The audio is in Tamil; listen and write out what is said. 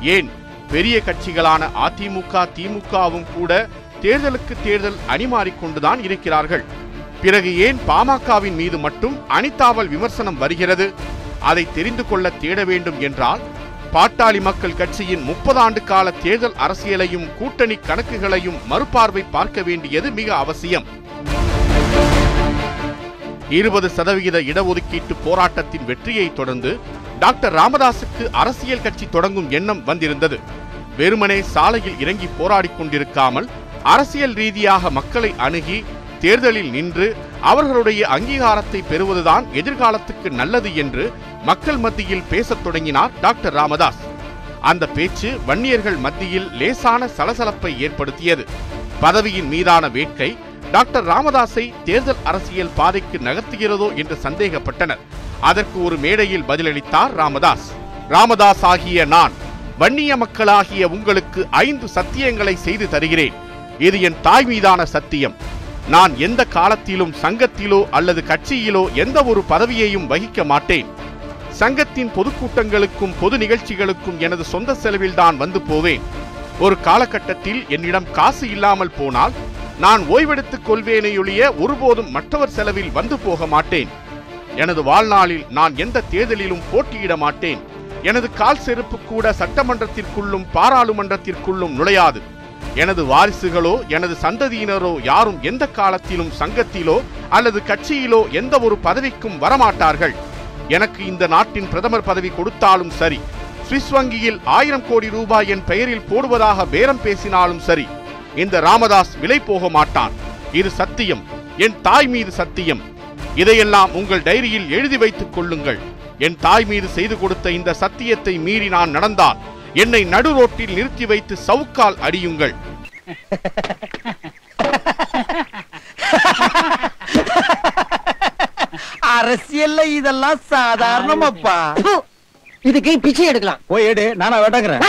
ஏன் பெரிய கட்சிகளான அதிமுக திமுகவும் கூட தேர்தலுக்கு தேர்தல் அணிமாறிக்கொண்டுதான் இருக்கிறார்கள். பிறகு ஏன் பாமகவின் மீது மட்டும் அனிதாவல் விமர்சனம் வருகிறது? அதை தெரிந்து கொள்ள தேட வேண்டும் என்றால் பாட்டாளி மக்கள் கட்சியின் முப்பது ஆண்டு கால தேர்தல் அரசியலையும் கூட்டணி கணக்குகளையும் மறுபார்வை பார்க்க வேண்டியது மிக அவசியம். இருபது சதவிகித இடஒதுக்கீட்டு போராட்டத்தின் வெற்றியை தொடர்ந்து டாக்டர் ராமதாசுக்கு அரசியல் கட்சி தொடங்கும் எண்ணம் வந்திருந்தது. வெறுமனே சாலையில் இறங்கி போராடிக் கொண்டிருக்காமல் அரசியல் ரீதியாக மக்களை அணுகி தேர்தலில் நின்று அவர்களுடைய அங்கீகாரத்தை பெறுவதுதான் எதிர்காலத்துக்கு நல்லது என்று மக்கள் மத்தியில் பேசத் தொடங்கினார் டாக்டர் ராமதாஸ். அந்த பேச்சு வன்னியர்கள் மத்தியில் லேசான சலசலப்பை ஏற்படுத்தியது. பதவியின் மீதான வேட்கை டாக்டர் ராமதாஸை தேர்தல் அரசியல் பாதைக்கு நகர்த்துகிறதோ என்று சந்தேகப்பட்டனர். அதற்கு ஒரு மேடையில் பதிலளித்தார் ராமதாஸ். ராமதாஸ் ஆகிய நான் வன்னிய மக்களாகிய உங்களுக்கு ஐந்து சத்தியங்களை செய்து தருகிறேன். இது என் தாய் மீதான சத்தியம். நான் எந்த காலத்திலும் சங்கத்திலோ அல்லது கட்சியிலோ எந்த ஒரு பதவியையும் வகிக்க மாட்டேன். சங்கத்தின் பொதுக்கூட்டங்களுக்கும் பொது நிகழ்ச்சிகளுக்கும் எனது சொந்த செலவில் தான் வந்து போவேன். ஒரு காலகட்டத்தில் என்னிடம் காசு இல்லாமல் போனால் நான் ஓய்வெடுத்துக் கொள்வேனையொழிய ஒருபோதும் மற்றவர் செலவில் வந்து போக மாட்டேன். எனது வாழ்நாளில் நான் எந்த தேர்தலிலும் போட்டியிட மாட்டேன். எனது கால் செருப்பு கூட சட்டமன்றத்திற்குள்ளும் பாராளுமன்றத்திற்குள்ளும் நுழையாது. எனது வாரிசுகளோ எனது சந்ததியினரோ யாரும் எந்த காலத்திலும் சங்கத்திலோ அல்லது கட்சியிலோ எந்த ஒரு பதவிக்கும் வரமாட்டார்கள். எனக்கு இந்த நாட்டின் பிரதமர் பதவி கொடுத்தாலும் சரி சுவிஸ் வங்கியில் ஆயிரம் கோடி ரூபாய் என் பெயரில் போடுவதாக பேரம் பேசினாலும் சரி இந்த ராமதாஸ் விலை போக மாட்டான். இது சத்தியம். என் தாய் மீது சத்தியம். இதையெல்லாம் உங்கள் டைரியில் எழுதி வைத்துக் கொள்ளுங்கள். என் தாய் மீது செய்து கொடுத்த இந்த சத்தியத்தை மீறி நான் நடந்தால் என்னை நடு ரோட்டில் நிறுத்தி வைத்து சவுக்கால் அடியுங்கள். அரசியல்ல இதெல்லாம் சாதாரணமாப்பா. இதுக்கு பிச்சை எடுக்கலாம். போய் எடு நானா வேட்டங்கிறேன்.